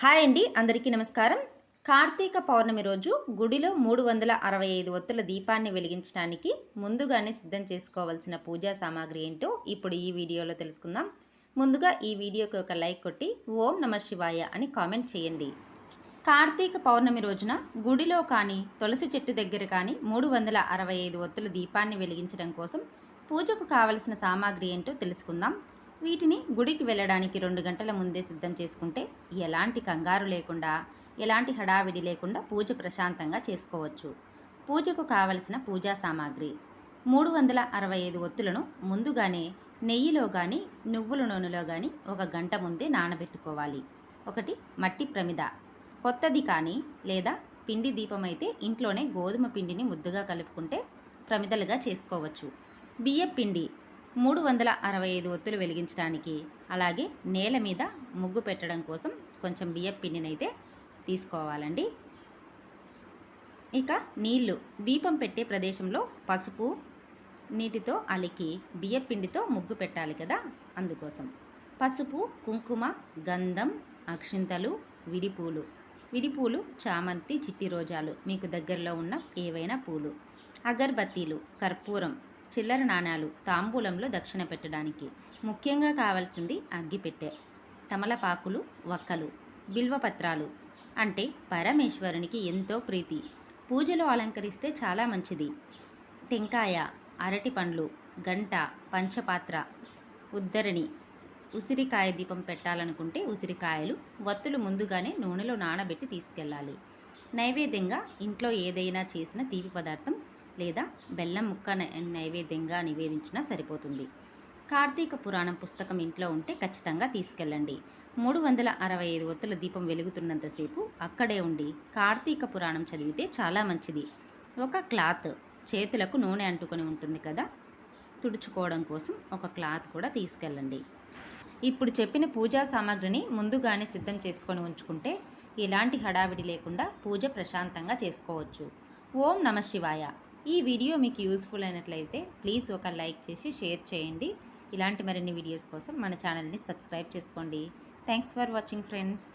Hi అండి అందరికీ నమస్కారం. కార్తీక పౌర్ణమి రోజు గుడిలో మూడు వందల అరవై ఐదు ఒత్తుల దీపాన్ని వెలిగించడానికి ముందుగానే సిద్ధం చేసుకోవాల్సిన పూజా సామాగ్రి ఏంటో ఇప్పుడు ఈ వీడియోలో తెలుసుకుందాం. ముందుగా ఈ వీడియోకి ఒక లైక్ కొట్టి ఓం నమ శివాయ అని కామెంట్ చేయండి. కార్తీక పౌర్ణమి రోజున గుడిలో కానీ తులసి చెట్టు దగ్గర కానీ మూడు వందల అరవై ఐదు ఒత్తుల దీపాన్ని వెలిగించడం కోసం పూజకు కావలసిన సామాగ్రి ఏంటో తెలుసుకుందాం. వీటిని గుడికి వెళ్ళడానికి రెండు గంటల ముందే సిద్ధం చేసుకుంటే ఎలాంటి కంగారు లేకుండా ఎలాంటి హడావిడి లేకుండా పూజ ప్రశాంతంగా చేసుకోవచ్చు. పూజకు కావలసిన పూజా సామాగ్రి. మూడు వందల అరవై ఐదు ఒత్తులను ముందుగానే నెయ్యిలో కానీ నువ్వుల నూనెలో కానీ ఒక గంట ముందే నానబెట్టుకోవాలి. ఒకటి మట్టి ప్రమిద. కొత్తది కానీ లేదా పిండి దీపం అయితే ఇంట్లోనే గోధుమ పిండిని ముద్దుగా కలుపుకుంటే ప్రమిదలుగా చేసుకోవచ్చు. బియ్య పిండి మూడు వందల అరవై ఐదు ఒత్తులు వెలిగించడానికి అలాగే నేల మీద ముగ్గు పెట్టడం కోసం కొంచెం బియ్యం పిండినైతే తీసుకోవాలండి. ఇక నీళ్ళు. దీపం పెట్టే ప్రదేశంలో పసుపు నీటితో అలికి బియ్యం పిండితో ముగ్గు పెట్టాలి కదా అందుకోసం. పసుపు కుంకుమ గంధం అక్షింతలు విడిపూలు. విడిపూలు చామంతి చిట్టి రోజాలు మీకు దగ్గరలో ఉన్న ఏవైనా పూలు. అగర్బత్తీలు కర్పూరం చిల్లర నాణాలు తాంబూలంలో దక్షిణ పెట్టడానికి. ముఖ్యంగా కావాల్సింది అగ్గిపెట్టె తమలపాకులు వక్కలు బిల్వపత్రాలు అంటే పరమేశ్వరునికి ఎంతో ప్రీతి. పూజలు అలంకరిస్తే చాలా మంచిది. టెంకాయ అరటి పండ్లు గంట పంచపాత్ర ఉద్దరణి ఉసిరికాయ దీపం పెట్టాలనుకుంటే ఉసిరికాయలు వత్తులు ముందుగానే నూనెలో నానబెట్టి తీసుకెళ్ళాలి. నైవేద్యంగా ఇంట్లో ఏదైనా చేసిన తీపి పదార్థం లేదా బెల్లం ముక్క నై- నైవేద్యంగా నివేదించినా సరిపోతుంది. కార్తీక పురాణం పుస్తకం ఇంట్లో ఉంటే ఖచ్చితంగా తీసుకెళ్ళండి. మూడు వందల అరవై ఐదు ఒత్తుల దీపం వెలుగుతున్నంతసేపు అక్కడే ఉండి కార్తీక పురాణం చదివితే చాలా మంచిది. ఒక క్లాత్ చేతులకు నూనె అంటుకొని ఉంటుంది కదా? తుడుచుకోవడం కోసం ఒక క్లాత్ కూడా తీసుకెళ్ళండి. ఇప్పుడు చెప్పిన పూజా సామాగ్రిని ముందుగానే సిద్ధం చేసుకొని ఉంచుకుంటే ఎలాంటి హడావిడి లేకుండా పూజ ప్రశాంతంగా చేసుకోవచ్చు. ఓం నమ శివాయ. ఈ వీడియో మీకు యూస్ఫుల్ అయినట్లయితే ప్లీజ్ ఒక లైక్ చేసి షేర్ చేయండి. ఇలాంటి మరిన్ని వీడియోస్ కోసం మన ఛానల్ని సబ్స్క్రైబ్ చేసుకోండి. Thanks for watching friends.